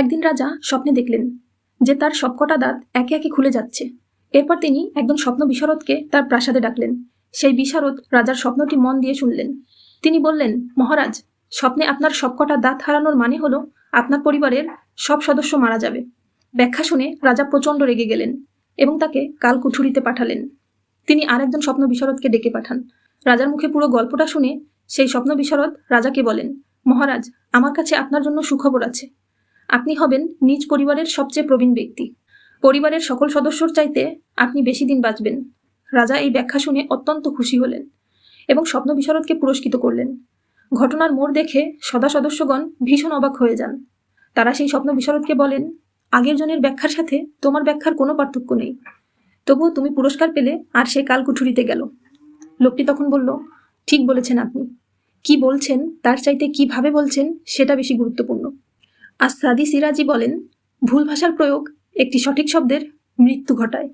একদিন রাজা স্বপ্নে দেখলেন যে তার সবকটা দাঁত একে একে খুলে যাচ্ছে। এরপর তিনি একজন স্বপ্ন বিশারদকে তার প্রাসাদে ডাকলেন। সেই বিশারদ রাজার স্বপ্নটি মন দিয়ে শুনলেন। তিনি বললেন, মহারাজ, স্বপ্নে আপনার সবকটা দাঁত হারানোর মানে হলো আপনার পরিবারের সব সদস্য মারা যাবে। ব্যাখ্যা শুনে রাজা প্রচণ্ড রেগে গেলেন এবং তাকে কাল কুঠুরিতে পাঠালেন। তিনি আরেকজন স্বপ্ন বিশারদকে ডেকে পাঠান। রাজার মুখে পুরো গল্পটা শুনে সেই স্বপ্ন বিশারদ রাজাকে বলেন, মহারাজ, আমার কাছে আপনার জন্য সুখবর আছে। আপনি হবেন নিজ পরিবারের সবচেয়ে প্রবীণ ব্যক্তি। পরিবারের সকল সদস্যর চাইতে আপনি বেশি দিন বাঁচবেন। রাজা এই ব্যাখ্যা শুনে অত্যন্ত খুশি হলেন এবং স্বপ্ন বিশারদকে পুরস্কৃত করলেন। ঘটনার মোড় দেখে সদা সদস্যগণ ভীষণ অবাক হয়ে যান। তারা সেই স্বপ্ন বিশারদকে বলেন, আগের জনের ব্যাখ্যার সাথে তোমার ব্যাখ্যার কোনো পার্থক্য নেই। তবুও তুমি পুরস্কার পেলে আর সে কাল কুঠুরিতে গেল। লোকটি তখন বলল, ঠিক বলেছেন আপনি। কি বলছেন, তার চাইতে কীভাবে বলছেন, সেটা বেশি গুরুত্বপূর্ণ। আর সাদি সিরাজি বলেন ভুল ভাষার প্রয়োগ একটি সঠিক শব্দের মৃত্যু ঘটায়।